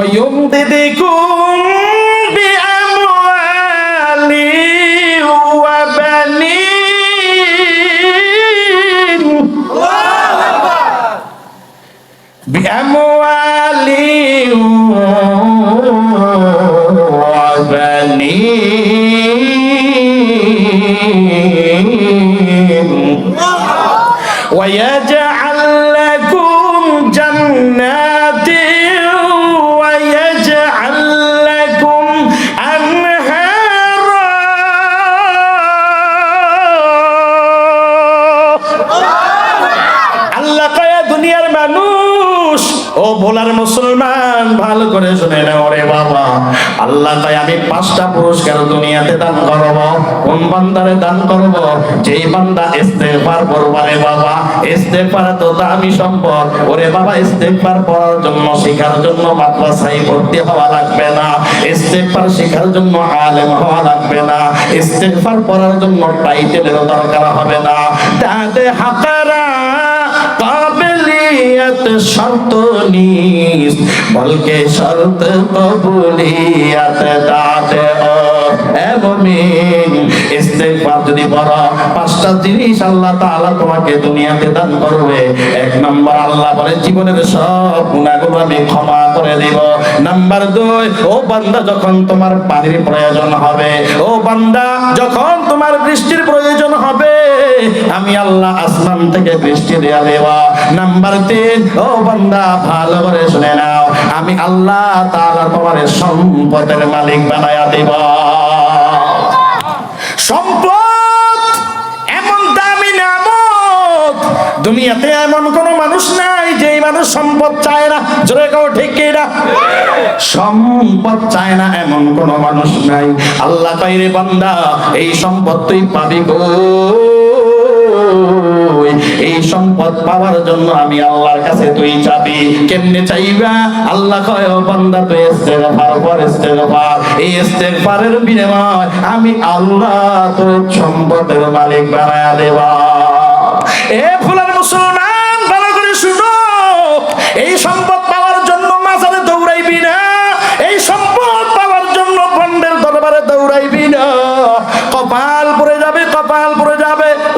ويمددكم بأموال وبنين بأموال وبنين ويجعل ও ভোলার মুসলমান, ভালো করে শুনে নাও রে বাবা। আল্লাহ কয় আমি পাঁচটা পুরস্কার দুনিয়াতে দান করব, কোন বান্দারে দান করব? যেই বান্দা ইস্তেগফার করবে রে বাবা, ইস্তেগফার তো দামি সম্পদ। ওরে বাবা, ইস্তেগফার পড়ার জন্য, শেখার জন্য মাদ্রাসায় ভর্তি হওয়া লাগবে না। ইস্তেগফার শেখার জন্য আলেম হওয়া লাগবে না। ইস্তেগফার পড়ার জন্য টাইটেলের দরকার হবে না। তাতে হাকারা শর্ত নিস, বলকে শর্ত পাঁচটা জিনিস আল্লাহ তোমাকে দুনিয়াতে দান করবে। এক নম্বর, আল্লাহ বলে সব আমি ক্ষমা ও বান্দা যখন তোমার পানির প্রয়োজন হবে, ও বান্দা যখন তোমার বৃষ্টির প্রয়োজন হবে। আমি আল্লাহ আসমান থেকে বৃষ্টি দেয়া দেওয়া নাম্বার তিন, ও বান্দা, ভালো করে শুনে নাও। আমি আল্লাহ তাআলা তোমার সম্পদের মালিক বানায়া দেব। সম্পদ এমন দামি নামত দুনিয়াতে এমন কোন মানুষ নাই। যে মানুষ সম্পদ চায় না, জোরে কাও ঠিক কি না? সম্পদ চায় না এমন কোন মানুষ নাই। আল্লাহ বান্দা, এই সম্পদ তুই পাবি গো এই সম্পদ পাওয়ার জন্য আমি আল্লাহর কাছে তুই চাবি কেমনে চাইবা? আল্লাহ কয় বান্দা, তুই ইস্তেগফার ইস্তেগফার। এই ইস্তেগফারের বিনিময় আমি আল্লাহ তোর সম্পদের মালিক বানায়া দেবা। এ ফুলার মুসলমান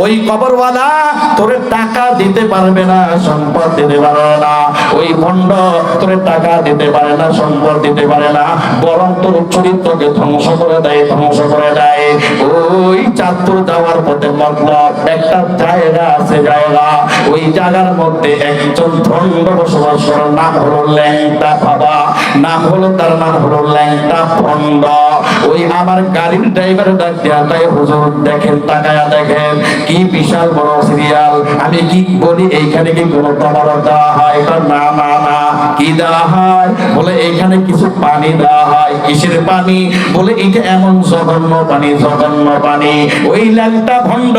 ওই কবরওয়ালা তোরে টাকা দিতে পারবে না, সম্পদ দিতে পারবে না। ওই ভণ্ড তোরে টাকা দিতে পারে না, সম্পদ দিতে পারে না। বরং তোর চরিত্রকে ধ্বংস করে দেয়, ধ্বংস করে দেয়। ওই চাঁদপুর যাওয়ার পথে মতলব একটা জায়গা আছে জায়গা। ওই জায়গার মধ্যে একজন ভণ্ড বসবাস করার নাম হলো ল্যাংটা বাবা। নাম হলো তার নাম হলো ল্যাংটা ভণ্ড। ওই আমার গাড়ির ড্রাইভার ডাক তাই হুজুর, দেখেন, তাকায়া দেখেন, কি বিশাল বড় সিরিয়াল আমি কি বলি, এইখানে কি কোনো তোমার দেওয়া হয় না না না, কি দেওয়া হয়? বলে, এইখানে কিছু পানি দেওয়া হয়। কিসের পানি? বলে, এটা এমন জঘন্য পানি জঘন্য পানি। ওই ল্যাংটা ভণ্ড,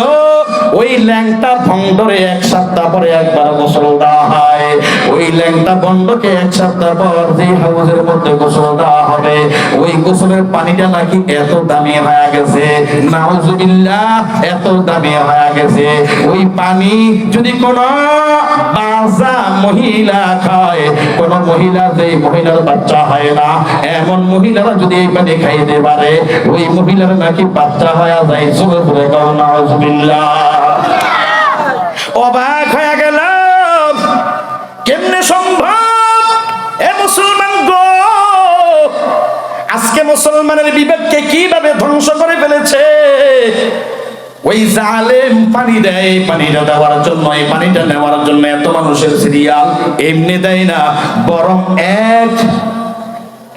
ওই ল্যাংটা ভণ্ডরে এক সপ্তাহ পরে একবার গোসল দেওয়া হয়। ওই ল্যাংটা ভণ্ডকে এক সপ্তাহ পর যে হাউসের মধ্যে গোসল দেওয়া হবে, ওই গোসলের পানিটা নাকি এত দামি হয়ে গেছে। নাউজুবিল্লাহ, এত দামি হয়ে গেছে। ওই পানি যদি কোন বাজা মহিলা খায়। কোন মহিলা যে মহিলার বাচ্চা হয় না, এমন মহিলারা যদি এই পানি খাইতে পারে, ওই মহিলার নাকি বাচ্চা হয়ে যায়। জোরে জোরে অবাক হয়ে গেলাম। কেমনে সম্ভব? এ মুসলমান গো, আজকে মুসলমানের বিবেককে কীভাবে ধ্বংস করে ফেলেছে? ওই জালেম পানি দেয়, পানিটা দেওয়ার জন্য, এই পানিটা নেওয়ার জন্য এত মানুষের সিরিয়াল এমনি দেয় না, বরং এক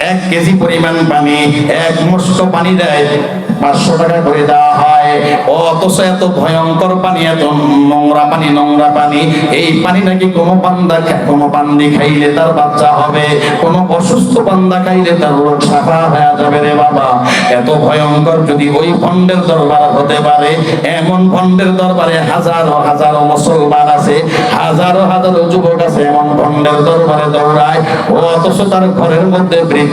এক কেজি পরিমাণ পানি, এক মস্ত পানি দেয়, পাঁচশো টাকা করে দেওয়া হয়। অথচ এত ভয়ঙ্কর পানি, এত নোংরা পানি নোংরা পানি, এই পানি নাকি কোনো বান্দা খা- কোনো বান্দি খাইলে তার বাচ্চা হবে, কোনো অসুস্থ বান্দা খাইলে তার রোগ সাফা হয়ে যাবে রে বাবা। এত ভয়ঙ্কর যদি ওই ভণ্ডের দরবার হতে পারে, এমন ভণ্ডের দরবারে হাজারো হাজারো মুসলমান আছে, হাজারো হাজারো যুবক আছে, এমন ভণ্ডের দরবারে দৌড়ায়, অথচ তার ঘরের মধ্যে বৃদ্ধা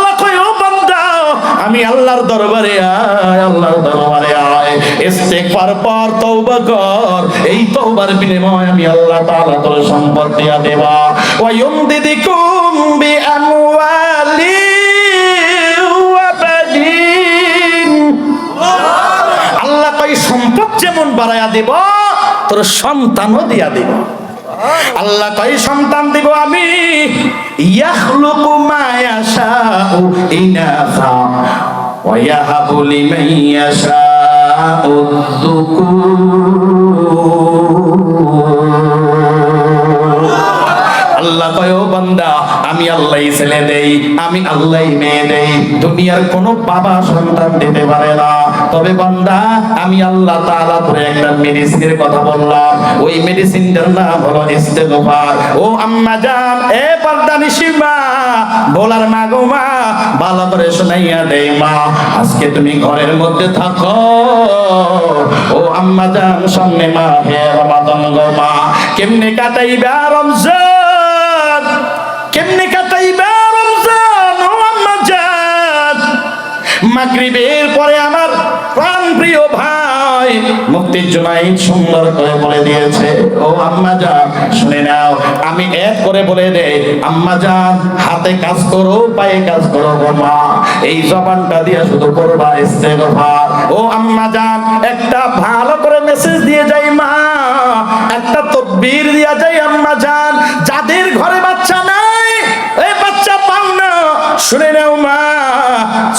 আমি আল্লাহর দরবারে আয়, আল্লাহর দরবারে আয়। ইস্তেগফার পর তওবা কর। এই তওবার বিনিময়ে আমি আল্লাহ তাআলা তোর সম্পদ দিয়া দেবা। ওয়া ইউমদিদিকুম বিআমওয়ালি সম্পদ যেমন বাড়ায়া দেব, তোর সন্তানও দিয়া দেব। আল্লাহ তাই সন্তান দিব আমি। ইয়াখলুকু মা ইয়াশাউ ইনাসা ওয়া ইয়াহাবু লিমান ইয়াশাউ যুকুর আল্লাহ কয় বান্দা, আমি আল্লাহই ছেলে দেই, আমি আল্লাহই মেয়ে দেই। দুনিয়ার কোন বাবা সন্তান দিতে পারে না। তবে বান্দা, আমি আল্লাহ তাআলা তোরে একটা মেডিসিনের কথা বললাম। ওই মেডিসিনটার নাম হলো ইস্তেগফার। ও আম্মা জান, এ বান্দা নিশিমা বলার মা গো মা, ভালো করে শোনাইয়া দেই মা, আজকে তুমি ঘরের মধ্যে থাকো। ও আম্মা জান, সামনে মা হে রমাদান গো মা, কেমনে কাটাইবা রমজান? মাগরিবের পরে আমার প্রাণ প্রিয় ভাই মুক্তির জুনাইদ সুন্দর করে বলে দিয়েছে, ও আম্মা জান, শুনে নাও, আমি এক করে বলে দে আম্মা জান, হাতে কাজ করো, পায়ে কাজ করো মা। এই জবানটা দিয়ে শুধু করবা, ইস্তেগফার। ও আম্মা জান, একটা ভালো করে মেসেজ দিয়ে যাই মা, একটা তকবীর দিয়া যাই আম্মা জান শুনে নাও মা,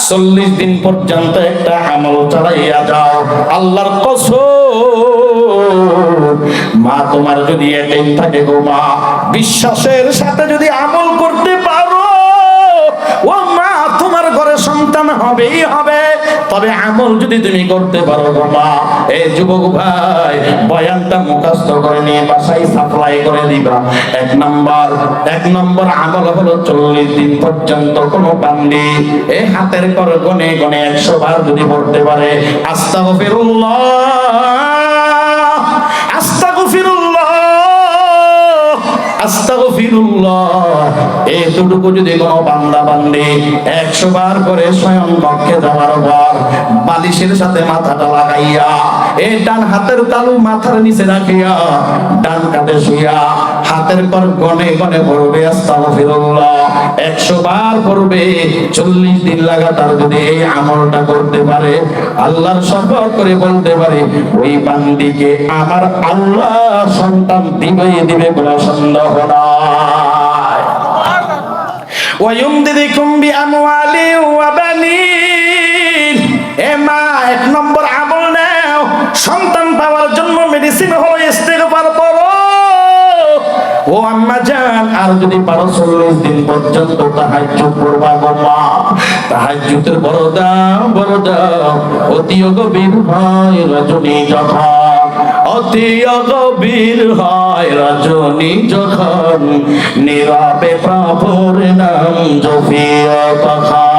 চল্লিশ দিন পর্যন্ত একটা আমল চালাইয়া যাও। আল্লাহর কসম। মা, তোমার যদি এটাই থাকে গো মা, বিশ্বাসের সাথে যদি আমল করতে পারো, ও মা, তোমার ঘরে সন্তান হবেই হবে। তবে আমল যদি তুমি করতে পারো বাবা, এই যুবক ভাই, বয়ানটা মুখস্থ করে নিয়ে বাসায় সাপ্লাই করে দিবা। এক নম্বর এক নম্বর আমল হলো চল্লিশ দিন পর্যন্ত কোনো বান্দি এ হাতের কর গনে গনে একশো বার যদি পড়তে পারে। আস্তাগফিরুল্লাহ আস্তাগফিরুল্লাহ। আস্তাগফিরুল্লাহ। এতটুকু যদি কোনো বান্দা বান্দি একশো বার করে স্বয়ং পক্ষে যাওয়ার পর বালিশের সাথে মাথাটা লাগাইয়া এই ডান হাতের তালু মাথার নিচে রাখিয়া, ডান কাঁধে শুইয়া, হাতের পর গনে গনে পড়বে আস্তাগফিরুল্লাহ। একশো বার পড়বে, চল্লিশ দিন লাগাতার যদি এই আমলটা করতে পারে, আল্লাহর শপথ করে বলতে পারে, ওই বান্দিকে আমার আল্লাহ সন্তান দিবে দিবে কোনো সন্দেহ নাই। ওয়া বানিন। এ মা, এক নম্বর মেডিসিন হলো ইস্তেগফার পড়ো। ও আম্মা জান, আর যদি পারো চল্লিশ দিন পর্যন্ত তাহাজ্জুদ পড়বা গো মা। তাহাজ্জুদের বড় দাম বড় দাম অতি গভীর হয় রজনী যখন। অতি গভীর হয় রজনী যখন। নীরবে প্রভুর নাম জপিও তখন।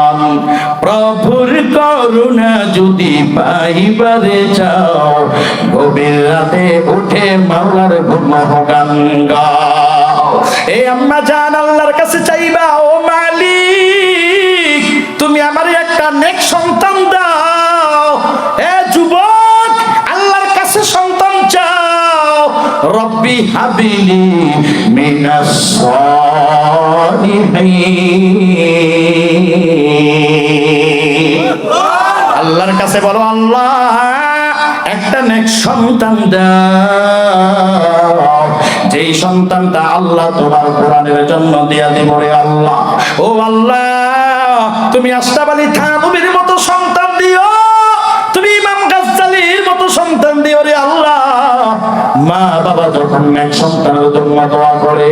প্রভুর করুণা যদি পাইবারে চাও, গভীর রাতে উঠে মাওলার গাও। এ আম্মা জান, আল্লাহর কাছে চাইবা, ও মালিক, তুমি আমার একটা নেক সন্তান দাও। এ যুবক, আল্লাহর কাছে সন্তান চাও। রব্বি হাবিলি মিনাস সালিহিন। আল্লাহর কাছে বলো, আল্লাহ, একটা নেক সন্তান যেই সন্তানটা আল্লাহ তোমার কোরআনের জন্য দিয়া দিব রে আল্লাহ। ও আল্লাহ, তুমি আস্তাবালি আলী থানবীর মতো সন্তান দিও। তুমি ইমাম গাজ্জালির মতো সন্তান দিও রে আল্লাহ। মা বাবা যখন নেক সন্তানের জন্য দোয়া করে,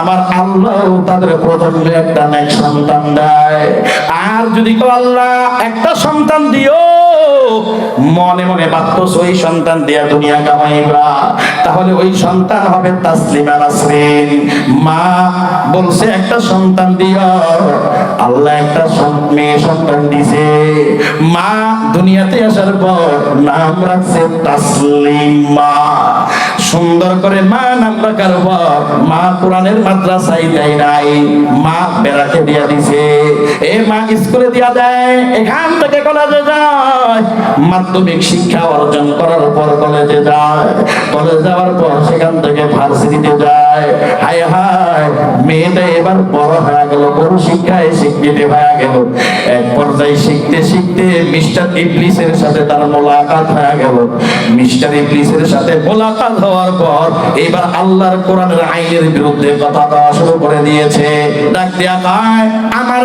আমার আল্লাহ তাদের প্রজন্মে একটা নেক সন্তান দেয়। আর যদি কেউ আল্লাহ একটা সন্তান দিও মনে মনে ভাবতেছ ওই সন্তান দিয়া দুনিয়া কামাইবা। তাহলে ওই সন্তান হবে তাসলিমা নাসরিন। মা বলছে, একটা সন্তান দিও। আল্লাহ একটা মেয়ে সন্তান দিছে। মা দুনিয়াতে আসার পর নাম রাখছে তাসলিমা। সুন্দর করে মা নাম রাখার পর মা কোরআনের মাদ্রাসায় দেয় নাই। মা বেড়াতে দিয়া দিছে। এ মা স্কুলে দিয়া দেয়, এখান থেকে কলেজে যায়। মাধ্যমিক শিক্ষা অর্জন করার পর কলেজে যায়। কলেজ যাওয়ার পর সেখান থেকে ভার্সিটিতে যায়। হায় হায়, মেয়েটা এবার বড় হয়ে গেল, বড় শিক্ষায় শিক্ষিত হয়ে গেল। এক পর্যায়ে শিখতে শিখতে মিস্টার ইবলিসের সাথে তার মোলাকাত হয়ে গেল। মিস্টার ইবলিসের সাথে মোলাকাত হওয়ার পর এবার আল্লাহর কোরআনের আইনের বিরুদ্ধে কথা দেওয়া শুরু করে দিয়েছে। ডাক দিয়া আমার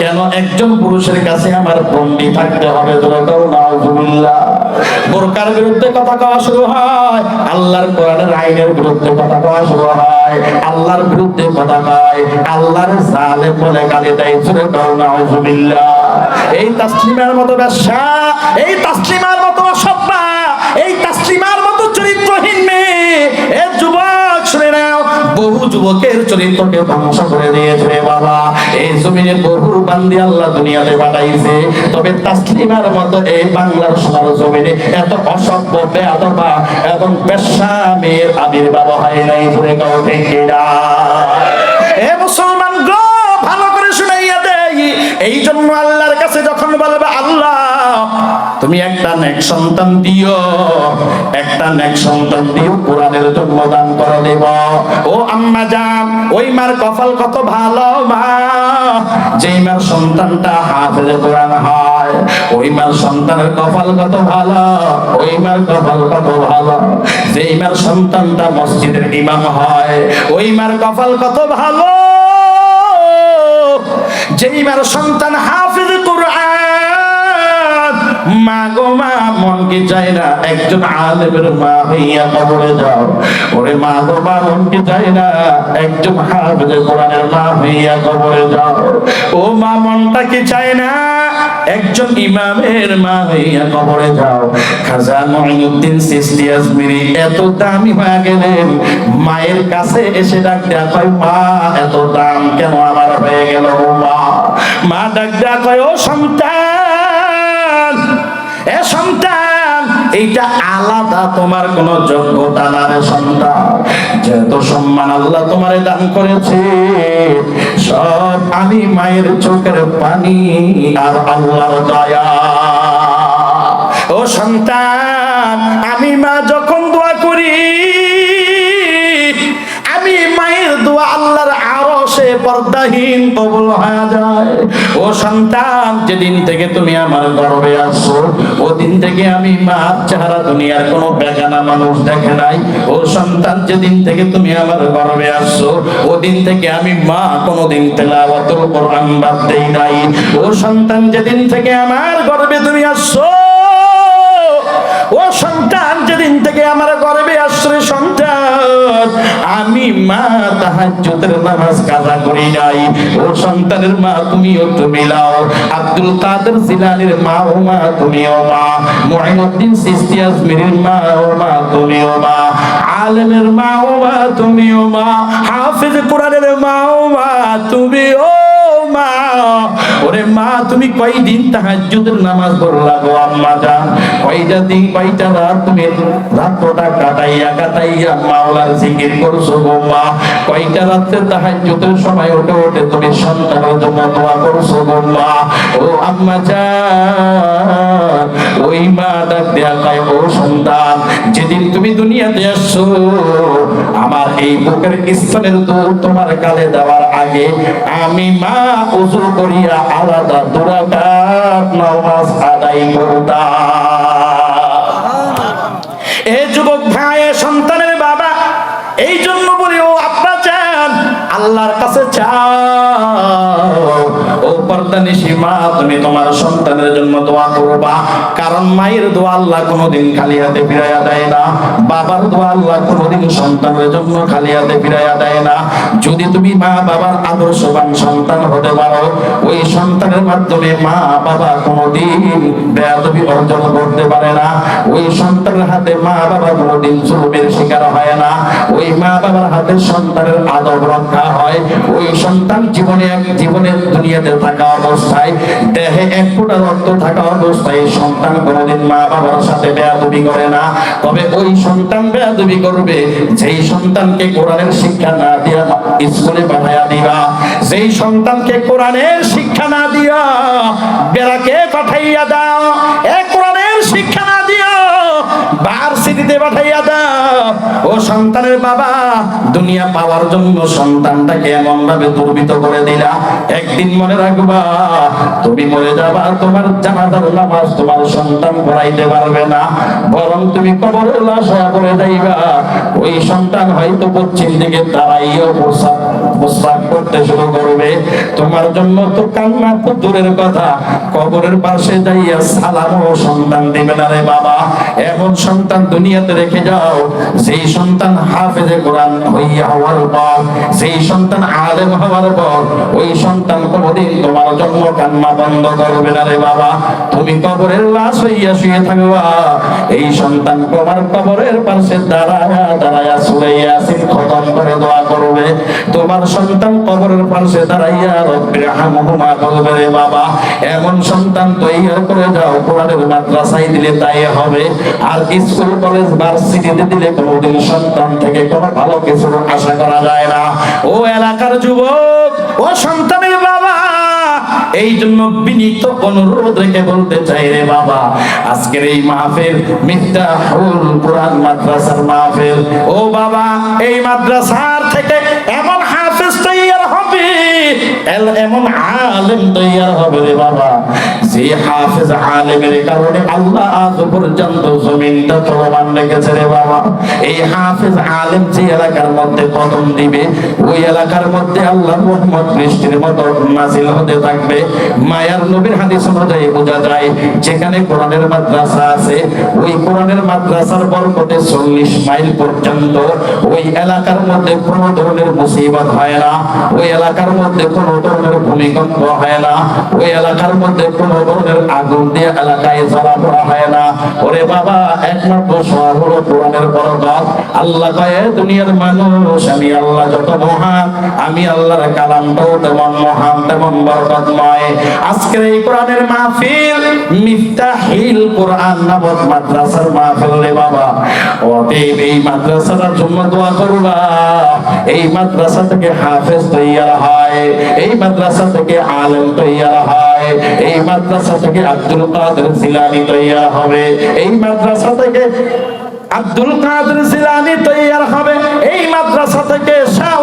কেন একজন পুরুষের কাছে আমার বন্দি থাকতে হবে? বোরকার বিরুদ্ধে কথা কওয়া শুরু হয়, আল্লাহর কোরআনের আইনের বিরুদ্ধে কথা কওয়া শুরু হয়, আল্লাহর বিরুদ্ধে কথা কয়, আল্লাহর জালেম বলে গালি দেয় না এই তাসলিমার মতো ব্যবসা, এই তাসলিমার মতো অসভ্য বহু যুবকের চরিত্রকে ধ্বংস করে দিয়েছে বাবা। এই জমিনে বহু বান্দি আল্লাহ দুনিয়াতে পাঠাইছে। তবে তাসলিমার মতো এই বাংলার সোনার জমিনে এত অসভ্য, বেয়াদবা এবং পেশা মেয়ের আবির্ভাব হয় নাই, ধরে কাউ না? এ মুসলমান গো, ভালো করে শুনাইয়া দেই। এই জন্য আল্লাহর তুমি একটা নেক সন্তান দিও, একটা নেক সন্তান দিও, কোরআনের জন্য দান করে দেব। ও আম্মা জান, ওই মার কপাল কত ভালো মা। যেই মার সন্তানটা হাফেজে কোরআন হয়, ওই মার সন্তানের কপাল কত ভালো, ওই মার কপাল কত ভালো। যেই মার সন্তানটা মসজিদের ইমাম হয়, ওই মার কপাল কত ভালো। যেই মার সন্তান হাফিজ মা গো মা মন কি চায় না, একজন আলেমের মা হইয়া কবরে যাও। ওরে মা গো মা মন কি চায় না, একজন কোরআনের মা হইয়া কবরে যাও। ও মা না, একজন ইমামের মা হইয়া কবরে যাও। খাজা মঈনুদ্দিন সিস্তি আজমিরি, এত দামি হয়ে গেলেন। মায়ের কাছে এসে ডাক দেয়া কয়, মা, এত দাম কেন আমার হয়ে গেল ও মা? মা ডাক দেয়া কয়, ও সন্তান এ সন্তান, এইটা আলাদা, তোমার কোন যোগ্যতা না রে সন্তান। যেহেতু সম্মান আল্লাহ তোমারে দান করেছে, সব আমি মায়ের চোখের পানি আর আল্লাহর দয়া। ও সন্তান আরও পর্দাহীন কবুল হয়ে যায়। ও সন্তান, যেদিন থেকে তুমি আমার গর্বে আসছো ও দিন থেকে আমি মা চেহারা দুনিয়ার কোনো বেগানা মানুষ দেখে নাই। ও সন্তান, যেদিন থেকে তুমি আমার গর্বে আসছো ও দিন থেকে আমি মা কোনোদিন তেলাওয়াতুল কোরআন বাদ দেই নাই। ও সন্তান, যেদিন থেকে আমার গর্বে তুমি আসছো ও সন্তান, যেদিন থেকে আমার গর্বে আমি মা তাহাজ্জুদের নামাজ কাজা করি নাই। ও সন্তানের মা, তুমিও তুমি লাও আব্দুল কাদের জিলানির মা ও মা, তুমিও মা। মুঈনুদ্দিন সিস্তি আজমিরের মা ও মা, তুমিও মা। আলেমের মা ও মা, তুমিও মা। হাফিজ কোরআনের মা ও মা, তুমিও মা ওরে মা, তুমি কয়দিন তাহাজ্জুদের নামাজ পড়লা গো আম্মা জান? কয়টা দিন কয়টা রাত তুমি রাতটা কাটাইয়া কাটাইয়া মাওলার জিকির করছ গো মা? কয়টা রাতে তাহাজ্জুদের সময় উঠে উঠে তুমি সন্তানের জন্য দোয়া করছ গো মা? ও আম্মা জান, ওই মা ডাক দেয়া ও সন্তান, যেদিন তুমি দুনিয়াতে আসছো, আমার এই বুকের স্তনের দুধ তোমার কালে দেওয়ার আগে আমি মা উজু করিয়া আলাদা দুরাকাত নামাজ আদায় করতাম। তুমি তোমার সন্তানের জন্য দোয়া করবা। কারণ মায়ের দোয়া আল্লাহ কোনোদিন খালি হাতে ফিরাইয়া দেয় না। বাবার দোয়া আল্লাহ কোনোদিন সন্তানের জন্য খালি হাতে ফিরাইয়া দেয় না। যদি তুমি মা বাবার আদর্শবান সন্তান হতে পারো, ওই সন্তানের মাধ্যমে মা বাবা কোনোদিন বেয়াদবি অর্জন করতে পারে না। ওই সন্তানের হাতে মা বাবা কোনোদিন জুলুমের শিকার হয় না। ওই মা বাবার হাতে সন্তানের আদব রক্ষা হয়। ওই সন্তান জীবনে জীবনের দুনিয়াতে থাকা অবস্থায়, দেহে এক ফোঁটা রক্ত থাকা অবস্থায় সন্তান কোনোদিন মা বাবার সাথে বেয়াদবি করে না। তবে ওই সন্তান বেয়াদবি করবে, যেই সন্তানকে কোরআনের শিক্ষা না দিয়া স্কুলে পাঠাইয়া দিবা। যেই সন্তানকে কোরআনের শিক্ষা না দিয়া বেড়াকে পাঠাইয়া দাও। এ কোরআনের শিক্ষা না ভার্সিটিতে পাঠাইয়া দাও। ও সন্তানের বাবা, দুনিয়া পাওয়ার জন্য সন্তানটাকে এমন ভাবে দুর্বৃত করে দিলা। একদিন মনে রাখবা, তুমি মরে যাবা, তোমার জানাজার নামাজ তোমার সন্তান পড়াইতে পারবে না। বরং তুমি কবরে লাশ পড়ে যাইবা। ওই সন্তান হয়তো পশ্চিম দিকে দাঁড়াইও প্রসাদ প্রস্রাব করতে শুরু করবে। তোমার জন্য তো কান্না, তো দূরের কথা। কবরের পাশে যাইয়া সালাম ও সন্তান দিবে না রে বাবা। এমন সন্তান দুনিয়াতে রেখে যাও। সেই সন্তান হাফেজে কোরআন হইয়া হওয়ার পর সেই সন্তান আলেম হওয়ার পর, ওই সন্তান কোনদিন তোমার জন্য কান্না বন্ধ করবে না রে বাবা। তুমি কবরের লাশ হইয়া শুয়ে থাকবা। এই সন্তান তোমার কবরের পাশে দাঁড়ায়া দাঁড়ায়া সুরে ইয়াসিন খতম করে দোয়া করবে। তোমার সন্তান কবরের পাশে দাঁড়াইয়া রব্বির হামহুমা বলবে রে বাবা, এমন সন্তান তৈরি করে যাও, কোরআনের মাদ্রাসায় দিলে তাই হবে। আর স্কুল, কলেজ ভার্সিটিতে দিলে কোনোদিন সন্তান থেকে কোনো ভালো কিছু আশা করা যায় না। ও এলাকার যুবক, ও সন্তানের বাবা, এই জন্য বিনীত অনুরোধ রেখে বলতে চাই রে বাবা, আজকের এই মাহফিল মিফতাহুল কোরআন মাদ্রাসার মাহফিল। ও বাবা, এই মাদ্রাসার থেকে এমন আলেম তৈয়ার হবে রে বাবা। হাফেজ আলেমের কারণে আল্লাহ আজ পর্যন্ত জমিনটা রেখেছে রে বাবা। এই হাফেজ আলেম যে এলাকার মধ্যে কদম দিবে, ওই এলাকার মধ্যে আল্লাহ মোহাম্মদ মতো হতে থাকবে। মায়ার নবীর হাদিস অনুযায়ী বোঝা যায়, যেখানে কোরআনের মাদ্রাসা আছে, ওই কোরআনের মাদ্রাসার বরকতে চল্লিশ মাইল পর্যন্ত ওই এলাকার মধ্যে কোনো ধরনের মুসিবত হয় না। ওই এলাকার মধ্যে কোনো ধরনের ভূমিকম্প হয় না। ওই এলাকার মধ্যে কোনো ধরনের আগুন দিয়ে এলাকায় জ্বালা পড়া হয় না। ওরে বাবা, একমাত্র শহর হলো কোরআনের বরকত। আল্লাহ কয়ে দুনিয়ার মানুষ, আমি আল্লাহ যত মহান, আমি আল্লাহর কালামটাও তেমন মহান, তেমন বরকতময়। আজকের এই কোরআনের মাহফিল মিফতাহিল কোরআন নামক মাদ্রাসার মাহফিল রে বাবা। অতএব এই মাদ্রাসাটার জন্য দোয়া করবা। এই মাদ্রাসা থেকে হাফেজ তৈয়ার হয়, এই মাদ্রাসা থেকে আলেম তৈয়ার হয়। এই মাদ্রাসা থেকে আব্দুল কাদের জিলানি তৈয়ার হবে। এই মাদ্রাসা থেকে আব্দুল কাদের জিলানি তৈয়ার হবে। এই মাদ্রাসা থেকে শাহ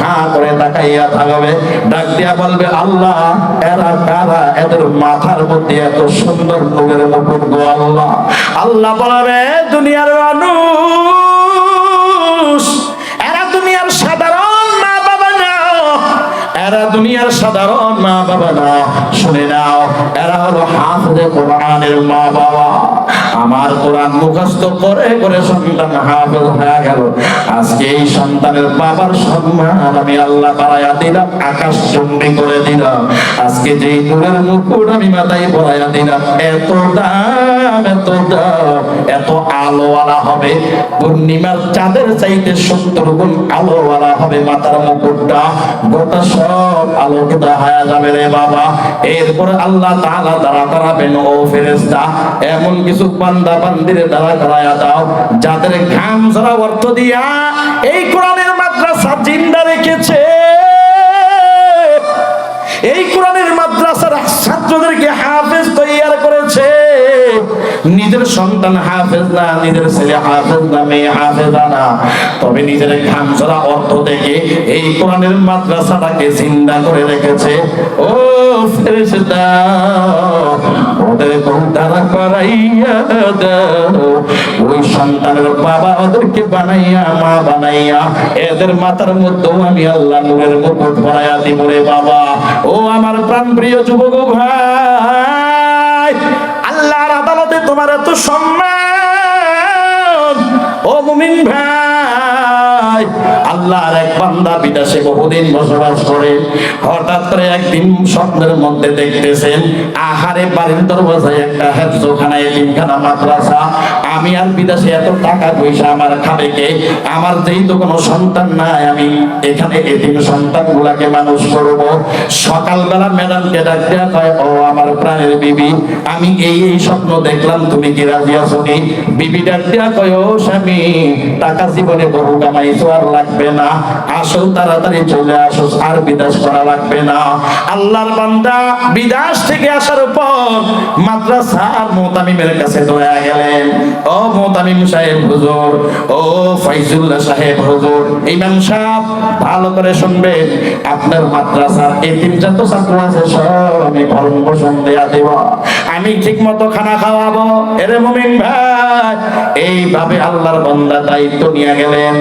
হা করে তাকাইয়া থাকবে, ডাক দিয়া বলবে, আল্লাহ, এরা কারা? এদের মাথার মধ্যে এত সুন্দর লোকের মুকুট গো আল্লাহ। আল্লাহ বলবে দুনিয়ার মানুষ, এরা দুনিয়ার সাধারণ মা বাবা না। এরা দুনিয়ার সাধারণ মা বাবা না শুনে নাও, এরা হলো হাফেজে কোরআনের মা বাবা। আমার কোরআন মুখস্থ করে করে সন্তান হাফেজ হয়ে গেল। আজকে এই সন্তানের বাবার সম্মান আমি আল্লাহ বাড়াইয়া দিলাম, আকাশ চুম্বি করে দিলাম। আজকে যেই নূরের মুকুট আমি মাথায় পরাইয়া দিলাম, এত দাম এত দাম, এত আলোওয়ালা হবে। পূর্ণিমার চাঁদের চাইতে সত্তর গুণ আলোওয়ালা হবে মাথার মুকুটটা। গোটা সব আলোকিত হয়ে যাবে রে বাবা। এরপর আল্লাহ তাআলা দ্বারা করাবেন ও ফেরেশতা, এমন কিছু বান্দা বান্দির দ্বারা করায়া দাও, যাদের ঘাম ছাড়া অর্থ দিয়া এই কোরআনের মাদ্রাসা নিজের সন্তান হাফেজ না, নিজের ছেলে হাফেজ না, মেয়ে হাফেজা না তবে নিজের ঘাম অর্থ থেকে এই কোরআনের মাদ্রাসাটাকে জিন্দা করে রেখেছে। ও ফেরেশতা, ওদের করাইয়া দাও। ওই সন্তানের বাবা ওদেরকে বানাইয়া, মা বানাইয়া, এদের মাথার মধ্যেও আমি আল্লাহ নূরের মুকুট পরাইয়া দিব রে বাবা। ও আমার প্রাণ প্রিয় যুবক ভাই আদালতে তোমার এত সম্মান। ও মুমিন ভাই, আল্লাহর এক বান্দা বিদেশে বহুদিন বসবাস করে, হঠাৎ করে একদিন স্বপ্নের মধ্যে দেখতেছেন, আহারে বাড়ির দরজায় একটা হেফজোখানা এতিমখানা মাদ্রাসা আমি আর বিদেশে এত টাকা পয়সা আমার খাবে কে? আমার যেই তো কোনো সন্তান নাই, আমি এখানে এতিম সন্তান গুলাকে মানুষ করব। সকালবেলা ম্যাডামকে ডাক দেওয়া কয় ও আমার প্রাণের বিবি, আমি এই এই স্বপ্ন দেখলাম, তুমি কি রাজি আছো নি? বিবি ডাক দেওয়া কয়, ও স্বামী, টাকা জীবনে বহু কামাইছো, আর লাগবে না। আসো তাড়াতাড়ি চলে আসো, আর বিদেশ করা লাগবে না। আল্লাহর বান্দা বিদেশ থেকে আসার পর মাদ্রাসা মাদ্রাসার মোতামিমের কাছে দয়া গেলেন। ও মোতামিম সাহেব হুজুর, ও ফাইজুল্লাহ সাহেব হুজুর, ইমাম সাহেব, ভালো করে শুনবেন, আপনার মাদ্রাসার এতিম যত ছাত্র আছে সব আমি ভরণ পোষণ দেয়া দেব। আমি ঠিক মতো খানা খাওয়াবো। এরে মুমিন ভাই, এইভাবে আল্লাহর বান্দা দায়িত্ব নিয়ে গেলেন,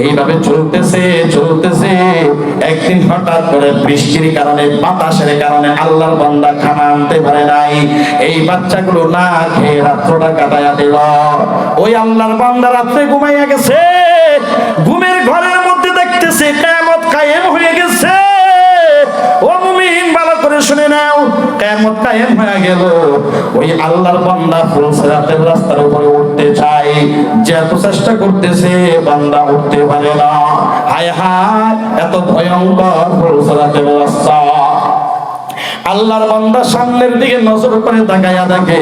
এইভাবে চলতেছে চলতেছে। একদিন হঠাৎ করে বৃষ্টির কারণে, বাতাসের কারণে আল্লাহর বান্দা খানা আনতে পারে নাই। এই বাচ্চাগুলো না খেয়ে রাত্রটা কাটাইয়া দিল। ওই আল্লাহর বান্দা রাত্রে ঘুমাইয়া গেছে। ঘুমের ঘরের মধ্যে দেখতেছে কেমত কায়েম হয়ে গেছে। রাস্তার উপরে উঠতে চেষ্টা করতেছে, বান্দা উঠতে পারে না। এত ভয়ঙ্কর ফুলসরাতের রাস্তা। আল্লাহর বান্দা সামনের দিকে নজর করে তাকায়া দেখে,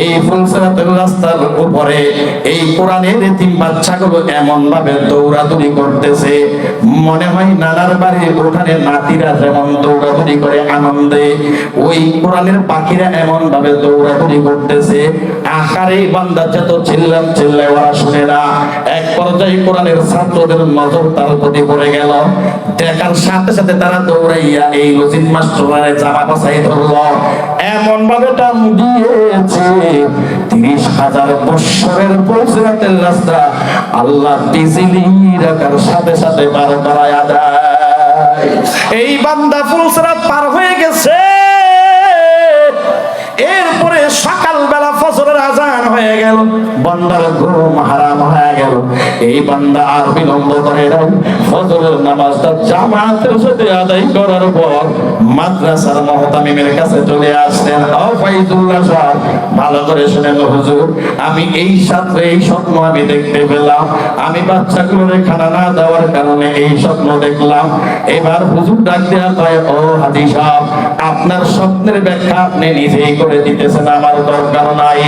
এই ফুলসরাতের রাস্তার উপরে এই কোরআনের তিন বাচ্চাগুলো এমন ভাবে দৌড়াদৌড়ি করতেছে। মনে হয় নানার বাড়ির ওখানে নাতিরা যেমন দৌড়াদৌড়ি করে আনন্দে, ওই কোরআনের পাখিরা এমন ভাবে দৌড়াদৌড়ি করতেছে। আহারে বান্দা যত চিল্লাম চিল্লায় ওরা শুনে না। এক পর্যায়ে কোরআনের ছাত্রদের নজর তার প্রতি পড়ে গেল। দেখার সাথে সাথে তারা দৌড়াইয়া এই লজিন মাস্টারের জামা কসাই ধরল। এমন ভাবে টান দিয়েছে, তিরিশ হাজার বৎসরের বসরাতের রাস্তা আল্লাহ বিজলি রাখার সাথে সাথে পার করায় দেয় এই বান্দা ফুলসরাত পার হয়ে গেছে। গেল, বান্দার ঘুম হারাম হয়ে গেল। এই বান্দা আর বিলম্ব করে নাই। ফজরের নামাজটা জামাতের সাথে আদায় করার পর মাদ্রাসার মহতামিমের কাছে চলে আসলেন ও ফাইজুল্লাহ সাহেব ভালো করে শুনেন হুজুর, আমি এই সাথে এই স্বপ্ন আমি দেখতে পেলাম। আমি বাচ্চাগুলোর খানা না দেওয়ার কারণে এই স্বপ্ন দেখলাম। এবার হুজুর ডাক দেওয়া ও হাজি সাহেব আপনার স্বপ্নের ব্যাখ্যা আপনি নিজেই করে দিতেছেন, আমার দরকার নাই।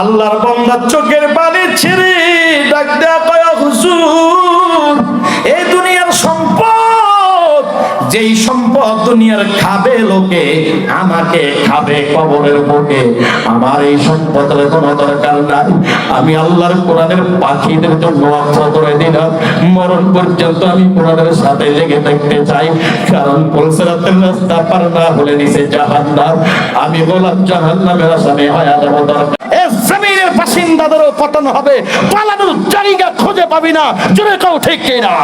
আল্লাহর বন্দার চোখের পানি ছেড়ে ডাক কয়, হুজুর, এই দুনিয়ার দুনিয়ার খাবে লোকে, আমাকে খাবে কবরের বুকে। আমার এই সম্পদের কোনো দরকার নাই। আমি আল্লাহর কোরআনের পাখিদের জন্য অর্থ করে দিলাম। মরণ পর্যন্ত আমি কোরআনের সাথে লেগে থাকতে চাই। কারণ পলসরাতের রাস্তা পার না হলে নিচে জাহান্নাম। আমি বললাম, জাহান্নামের আসামে হয়ে যাব দরকার। জমিনের বাসিন্দাদেরও পতন হবে। পালানোর জায়গা খুঁজে পাবি না। জোরে কেউ ঠিক কিনা?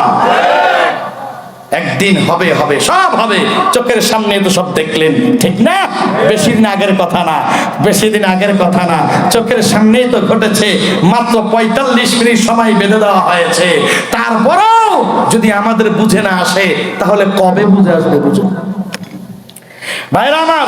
একদিন হবে হবে, সব হবে। চোখের সামনে তো সব দেখলেন, ঠিক না? বেশি দিন আগের কথা না, বেশি দিন আগের কথা না। চোখের সামনেই তো ঘটেছে, মাত্র পঁয়তাল্লিশ মিনিট সময় বেঁধে দেওয়া হয়েছে। তারপরেও যদি আমাদের বুঝে না আসে, তাহলে কবে বুঝে আসবে বুঝুন? ভাইরা আমার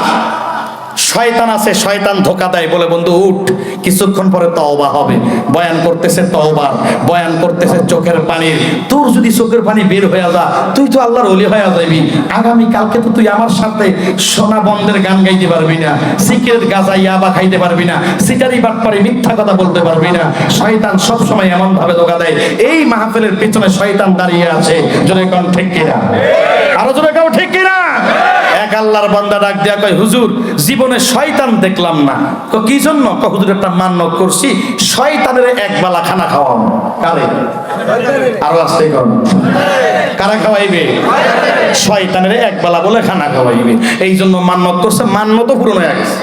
শয়তান আছে, শয়তান ধোকা দেয়, বলে বন্ধু, উঠ। কিছুক্ষণ পরে তওবা হবে। বয়ান করতেছে তওবা, বয়ান করতেছে চোখের পানির তোর যদি চোখের পানি বের হয়ে যা, তুই তো আল্লাহর ওলি হয়ে যাবি। আগামী কালকে তো তুই আমার সাথে সোনা বন্ধের গান গাইতে পারবি না সিগারেট গাঁজা ইয়াবা খাইতে পারবি না, সিটারি বাটপারে মিথ্যা কথা বলতে পারবি না। শয়তান সব সময় এমন ভাবে ধোকা দেয়। এই মাহফিলের পিছনে শয়তান দাঁড়িয়ে আছে। জোরে কোন, ঠিক কিনা? আরও জোরে কেউ ঠিক কিনা? এক আল্লাহর বান্দা ডাক দেয়া কয়, হুজুর, জীবনে শয়তান দেখলাম না। তো কি জন্য? হুজুর, একটা মান্য করছি। শয়তানের এক বেলা খানা খাওয়াম কারে? আরও আসতে কর। কারা খাওয়াইবে? শয়তানের এক বেলা বলে খানা খাওয়াইবে। এই জন্য মান্য করছে তো পূরণ হয়ে গেছে।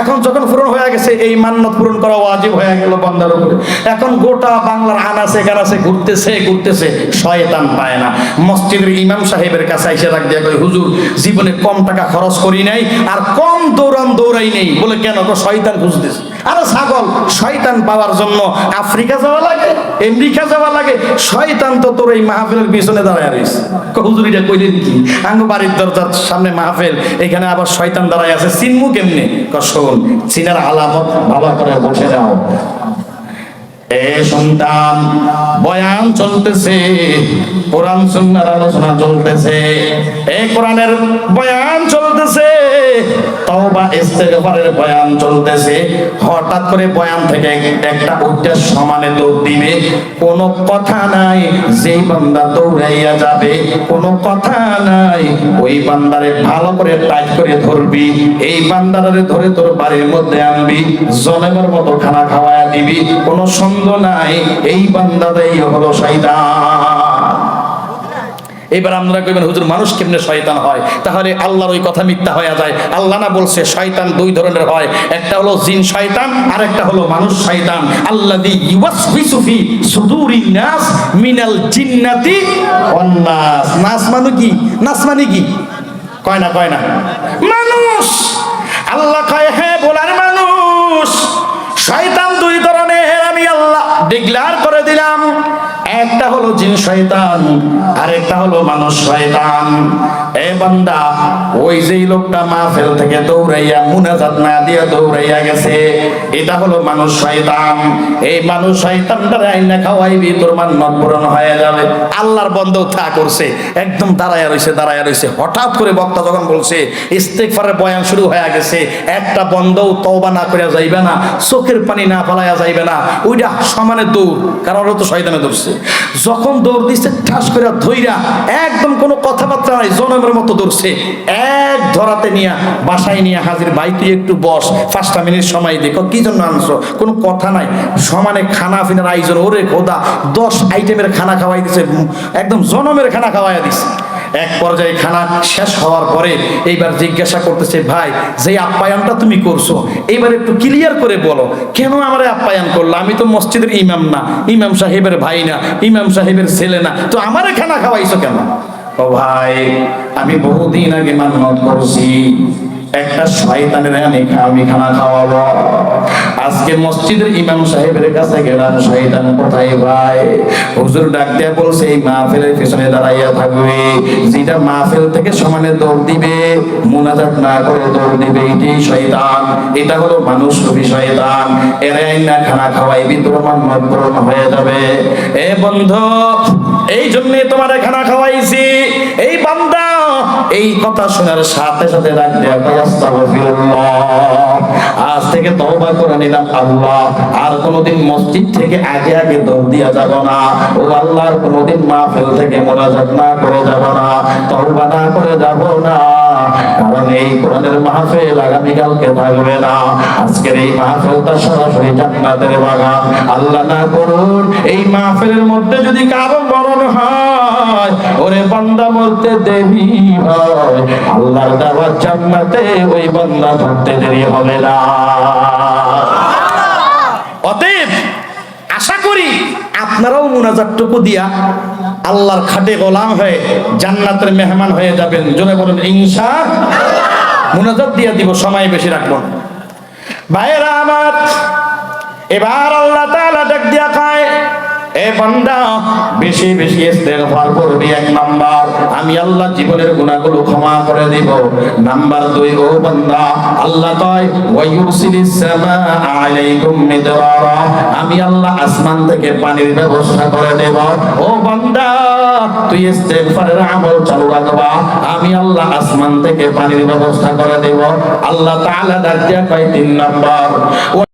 এখন যখন পূরণ হয়ে গেছে, এই মান্যত পূরণ করা ওয়াজিব হয়ে গেল বান্দার উপরে। এখন গোটা বাংলার আনাসে কানাসে ঘুরতেছে ঘুরতেছে, শয়তান পায় না। মসজিদের ইমাম সাহেবের কাছে এসে রাখ দিয়ে কই হুজুর, জীবনে কম টাকা খরচ করি নাই, আর কম দৌড়ান দৌড়াই নেই। বলে, কেন শয়তান খুঁজতেছে। আরে ছাগল, শয়তান পাওয়ার জন্য আফ্রিকা যাওয়া লাগে, আমেরিকা যাওয়া লাগে, শয়তান তো তোর এই মাহফিলের পিছনে দাঁড়ায় রয়েছে হুজুরিটা কইলেন কি? আঙ্গ বাড়ির দরজার সামনে মাহফিল, এখানে আবার শয়তান দাঁড়ায় আছে। চিনমু কেমনে? কষ্ট চিনার আলামত বাবা করে বসে যাও। এ সন্তান, বয়ান চলতেছে, কোরআন আলোচনা চলতেছে। কোরআনের বয়ান চলতেছে হঠাৎ করে বয়ান থেকে একটা সমানে দৌড় দিবে। কোনো কথা নাই, যেই বান্দা দৌড়াইয়া যাবে কথা নাই, ওই বান্দারে ভালো করে টাইট করে ধরবি, এই বান্দারে ধরে তোর বাড়ির মধ্যে আনবি জলেমের মতো খানা খাওয়ায়া দিবি, কোনো নাই। এই বান্দাটাই হলো শয়তান। এবার আমরা কইবেন, হুজুর, মানুষ কেমনে শয়তান হয়? তাহলে আল্লাহর ওই কথা মিথ্যা হয়ে যায়। আল্লাহ না বলছে শয়তান দুই ধরনের হয়। একটা হলো জিন শয়তান, আর একটা হলো মানুষ শয়তান। আল্লাযী ইউওয়াসবিসু ফি সুদুরিন নাস মিনাল জিন্নাতি ওয়ান নাস। নাস মানে কি? নাস মানে কি? কয় না কয় না। মানুষ। আল্লাহ কয় হ্যাঁ বলার মানুষ। শয়তান ডিক্লার করে দিলাম। একটা হলো জিন শয়তান আর একটা হলো মানুষ শয়তান। এ বান্দা, ওই যেই লোকটা মাহফিল থেকে দৌড়াইয়া মুনাজাত না দিয়া দৌড়াইয়া গেছে, এটা হলো মানুষ শয়তান। এই মানুষ শয়তানটারে আইনা খাওয়াইবি, তোর মান্নত পূরণ হয়ে যাবে। আল্লাহর বন্ধ থা করছে, একদম দাঁড়ায়া রইছে দাঁড়ায়া রইছে। হঠাৎ করে বক্তা যখন বলছে, ইস্তেগফারের বয়ান শুরু হয়ে গেছে, একটা বন্ধও তওবা না করে যাইবে না, চোখের পানি না ফলাইয়া যাইবে না ওইটা সমানে দৌড় কারণ ওরা তো শয়তানে দৌড়ছে যখন দৌড় দিচ্ছে ঠাস করে ধইরা একদম কোনো কথাবার্তা নাই, জনমের মতো দৌড়ছে। এক ধরাতে নিয়ে বাসায় নিয়ে হাজির, ভাই, তুই একটু বস, পাঁচটা মিনিট সময় দেখো কি জন্য আনছো? কোনো কথা নাই। সমানে খানা ফিনার আয়োজন, ওরে খোদা, দশ আইটেমের খানা খাওয়াই দিছে। একদম জনমের খানা খাওয়াই দিছে। এক পর্যায়ে খানা শেষ হওয়ার পরে এইবার জিজ্ঞাসা করতেছে, ভাই যে আপ্যায়নটা তুমি করছ, এইবার একটু ক্লিয়ার করে বলো, কেন আমার আপ্যায়ন করল? আমি তো মসজিদের ইমাম না, ইমাম সাহেবের ভাই না, ইমাম সাহেবের ছেলে না, তো আমারে খানা খাওয়াইছো কেন? ও ভাই, আমি বহুদিন আগে মান্যত করছি। একটা শয়তানের আমি আমি খানা খাওয়াবো আজকে মসজিদের ইমাম সাহেবের কাছে গেলাম, শয়তান কোথায় ভাই? হুজুর ডাক দিয়া বলছে, এই মাহফিলের পিছনে দাঁড়াইয়া থাকবে। যেটা মাহফিল থেকে সমানে দৌড় দিবে, মুনাজাত না করে দৌড় দিবে, এটাই শয়তান। এটা হলো মানুষ রূপী শয়তান। এরে না খানা খাওয়াইবি, তোর মান্নত পূরণ হয়ে যাবে। এ বন্ধু, এই জন্য তোমার খানা খাওয়াইছি। এই বান্দা এই কথা শোনার সাথে সাথে। আজ থেকে তওবা করে নিলাম, আল্লাহ, আর কোনোদিন মসজিদ থেকে আগে আগে দৌড় দিয়া যাব না। ও আল্লাহর কোনোদিন মাহফিল থেকে মোনাজাত না করে যাব না, তওবা না করে যাব না। কারণ আল্লাহ না করুন, এই মাহফিলের মধ্যে যদি কারও মরণ হয় ওরে বান্দা হয়। আল্লাহর দেওয়া জান্নাতে ওই বান্দা দেরি হবে না। অতএব আশা করি আপনারাও দিয়া আল্লাহর খাটে গোলাম হয়ে জান্নাতের মেহমান হয়ে যাবেন। জনে বলুন, ইনশা মুনাজাত দিয়া দিব, সময় বেশি রাখব। ভাইয়েরা আমার, এবার আল্লাহ তাআলা ডাক দিয়া খায় আমি আল্লাহ আসমান থেকে পানির ব্যবস্থা করে দেব। ও বান্দা, তুই আমল চালু রাখবা। আমি আল্লাহ আসমান থেকে পানির ব্যবস্থা করে দেব। আল্লাহ তাআলা তিন নাম্বার।